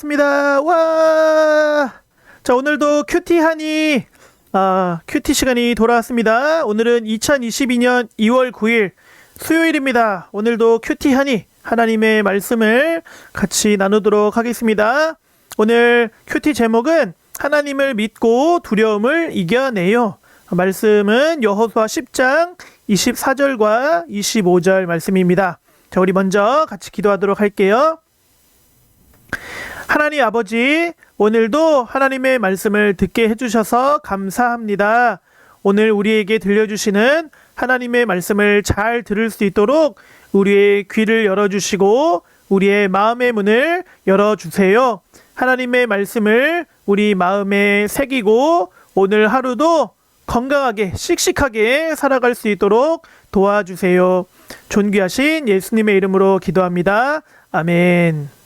돌아왔습니다. 와! 자, 오늘도 큐티 하니, 아, 큐티 시간이 돌아왔습니다. 오늘은 2022년 2월 9일 수요일입니다. 오늘도 큐티 하니, 하나님의 말씀을 같이 나누도록 하겠습니다. 오늘 큐티 제목은 하나님을 믿고 두려움을 이겨내요. 말씀은 여호수아 10장 24절과 25절 말씀입니다. 자, 우리 먼저 같이 기도하도록 할게요. 하나님 아버지, 오늘도 하나님의 말씀을 듣게 해주셔서 감사합니다. 오늘 우리에게 들려주시는 하나님의 말씀을 잘 들을 수 있도록 우리의 귀를 열어주시고 우리의 마음의 문을 열어주세요. 하나님의 말씀을 우리 마음에 새기고 오늘 하루도 건강하게 씩씩하게 살아갈 수 있도록 도와주세요. 존귀하신 예수님의 이름으로 기도합니다. 아멘.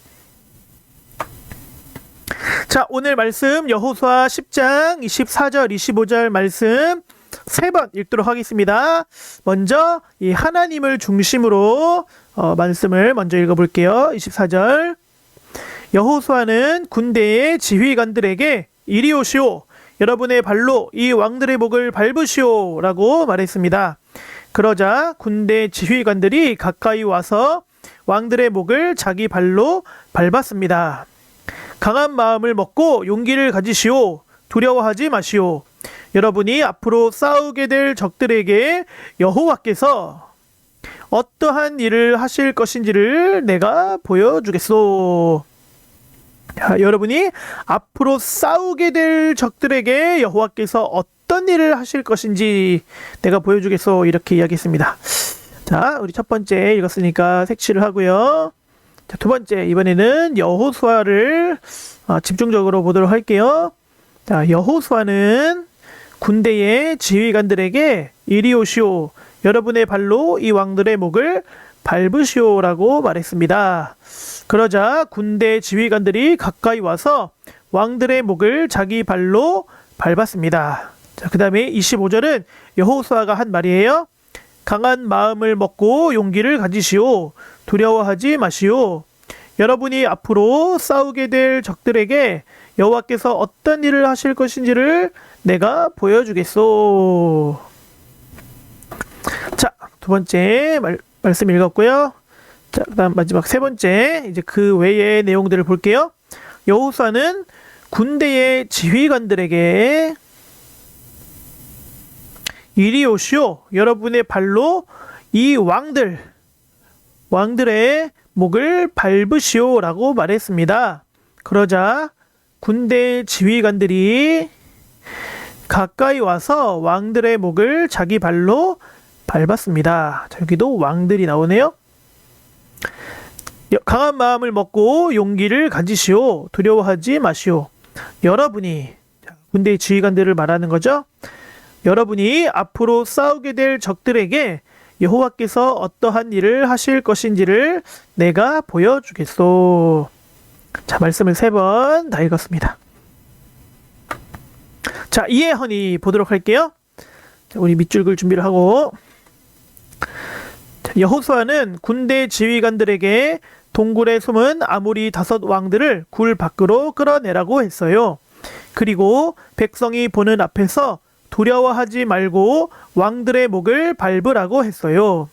자, 오늘 말씀 여호수아 10장 24절 25절 말씀 세 번 읽도록 하겠습니다. 먼저 이 하나님을 중심으로 어, 말씀을 먼저 읽어 볼게요. 24절. 여호수아는 군대의 지휘관들에게 이리 오시오. 여러분의 발로 이 왕들의 목을 밟으시오 라고 말했습니다. 그러자 군대 지휘관들이 가까이 와서 왕들의 목을 자기 발로 밟았습니다. 강한 마음을 먹고 용기를 가지시오. 두려워하지 마시오. 여러분이 앞으로 싸우게 될 적들에게 여호와께서 어떠한 일을 하실 것인지를 내가 보여주겠소. 자, 여러분이 앞으로 싸우게 될 적들에게 여호와께서 어떤 일을 하실 것인지 내가 보여주겠소. 이렇게 이야기했습니다. 자, 우리 첫 번째 읽었으니까 색칠을 하고요. 자, 두 번째 이번에는 여호수아를 어, 집중적으로 보도록 할게요. 자, 여호수아는 군대의 지휘관들에게 이리 오시오. 여러분의 발로 이 왕들의 목을 밟으시오라고 말했습니다. 그러자 군대 지휘관들이 가까이 와서 왕들의 목을 자기 발로 밟았습니다. 자, 그 다음에 25절은 여호수아가 한 말이에요. 강한 마음을 먹고 용기를 가지시오. 두려워하지 마시오. 여러분이 앞으로 싸우게 될 적들에게 여호와께서 어떤 일을 하실 것인지를 내가 보여주겠소. 자, 두 번째 말, 말씀 읽었고요. 자, 그다음 마지막 세 번째 이제 그 외의 내용들을 볼게요. 여호수아는 군대의 지휘관들에게 이리 오시오. 여러분의 발로 이 왕들 왕들의 목을 밟으시오 라고 말했습니다. 그러자 군대 지휘관들이 가까이 와서 왕들의 목을 자기 발로 밟았습니다. 자, 여기도 왕들이 나오네요. 강한 마음을 먹고 용기를 가지시오. 두려워하지 마시오. 여러분이 군대 지휘관들을 말하는 거죠. 여러분이 앞으로 싸우게 될 적들에게 여호와께서 어떠한 일을 하실 것인지를 내가 보여주겠소. 자, 말씀을 세 번 다 읽었습니다. 자, 이해 허니 보도록 할게요. 자, 우리 밑줄 글 준비를 하고 여호수아는 군대 지휘관들에게 동굴에 숨은 아무리 다섯 왕들을 굴 밖으로 끌어내라고 했어요. 그리고 백성이 보는 앞에서 두려워하지 말고 왕들의 목을 밟으라고 했어요.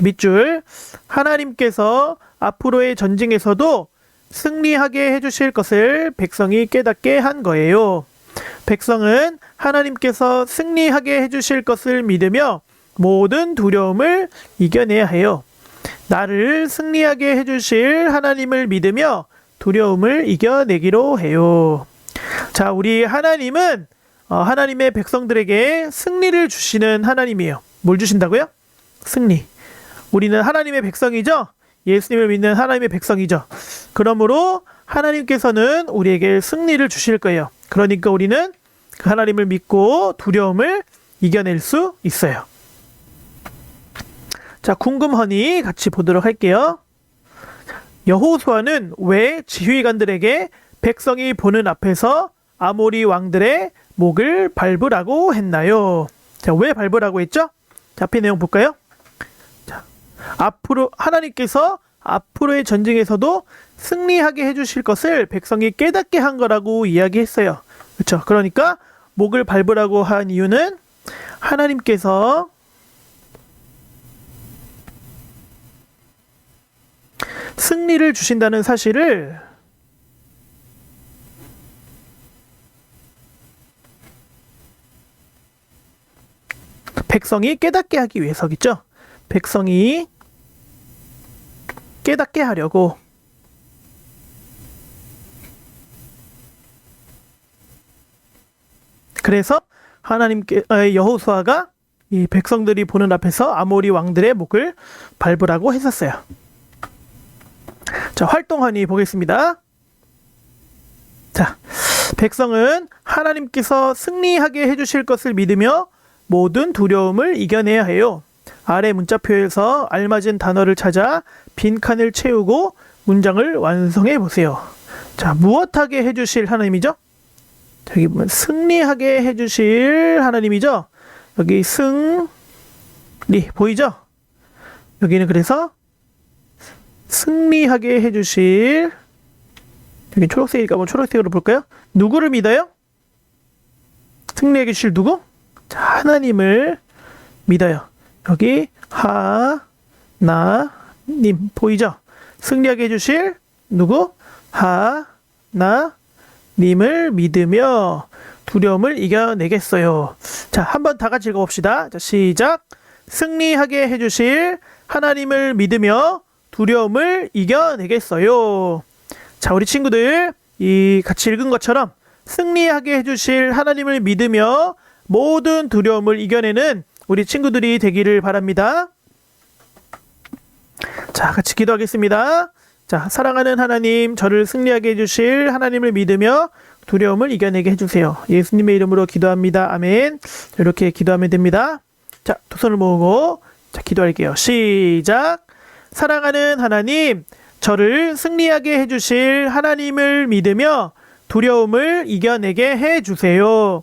밑줄 하나님께서 앞으로의 전쟁에서도 승리하게 해주실 것을 백성이 깨닫게 한 거예요. 백성은 하나님께서 승리하게 해주실 것을 믿으며 모든 두려움을 이겨내야 해요. 나를 승리하게 해주실 하나님을 믿으며 두려움을 이겨내기로 해요. 자, 우리 하나님은 어, 하나님의 백성들에게 승리를 주시는 하나님이에요. 뭘 주신다고요? 승리. 우리는 하나님의 백성이죠? 예수님을 믿는 하나님의 백성이죠. 그러므로 하나님께서는 우리에게 승리를 주실 거예요. 그러니까 우리는 그 하나님을 믿고 두려움을 이겨낼 수 있어요. 자, 궁금하니 같이 보도록 할게요. 여호수아는 왜 지휘관들에게 백성이 보는 앞에서 아모리 왕들의 목을 밟으라고 했나요? 자, 왜 밟으라고 했죠? 자, 앞에 내용 볼까요? 자, 앞으로 하나님께서 앞으로의 전쟁에서도 승리하게 해주실 것을 백성이 깨닫게 한 거라고 이야기했어요. 그렇죠? 그러니까 목을 밟으라고 한 이유는 하나님께서 승리를 주신다는 사실을 백성이 깨닫게 하기 위해서겠죠. 백성이 깨닫게 하려고 그래서 하나님께 아, 여호수아가 이 백성들이 보는 앞에서 아모리 왕들의 목을 밟으라고 했었어요. 자, 활동하니 보겠습니다. 자, 백성은 하나님께서 승리하게 해주실 것을 믿으며 모든 두려움을 이겨내야 해요. 아래 문자표에서 알맞은 단어를 찾아 빈 칸을 채우고 문장을 완성해 보세요. 자, 무엇하게 해주실 하나님이죠? 여기 보면 승리하게 해주실 하나님이죠. 여기 승리 보이죠? 여기는 그래서 승리하게 해주실 여기 초록색이니까 뭐 초록색으로 볼까요? 누구를 믿어요? 승리하게 해주실 누구? 자, 하나님을 믿어요. 여기 하나님 보이죠? 승리하게 해주실 누구? 하나님을 믿으며 두려움을 이겨내겠어요. 자, 한번 다 같이 읽어봅시다. 자, 시작. 승리하게 해주실 하나님을 믿으며 두려움을 이겨내겠어요. 자, 우리 친구들, 이 같이 읽은 것처럼 승리하게 해주실 하나님을 믿으며 모든 두려움을 이겨내는 우리 친구들이 되기를 바랍니다. 자, 같이 기도하겠습니다. 자, 사랑하는 하나님, 저를 승리하게 해주실 하나님을 믿으며 두려움을 이겨내게 해주세요. 예수님의 이름으로 기도합니다. 아멘. 이렇게 기도하면 됩니다. 자, 두 손을 모으고, 자, 기도할게요. 시작. 사랑하는 하나님, 저를 승리하게 해주실 하나님을 믿으며 두려움을 이겨내게 해주세요.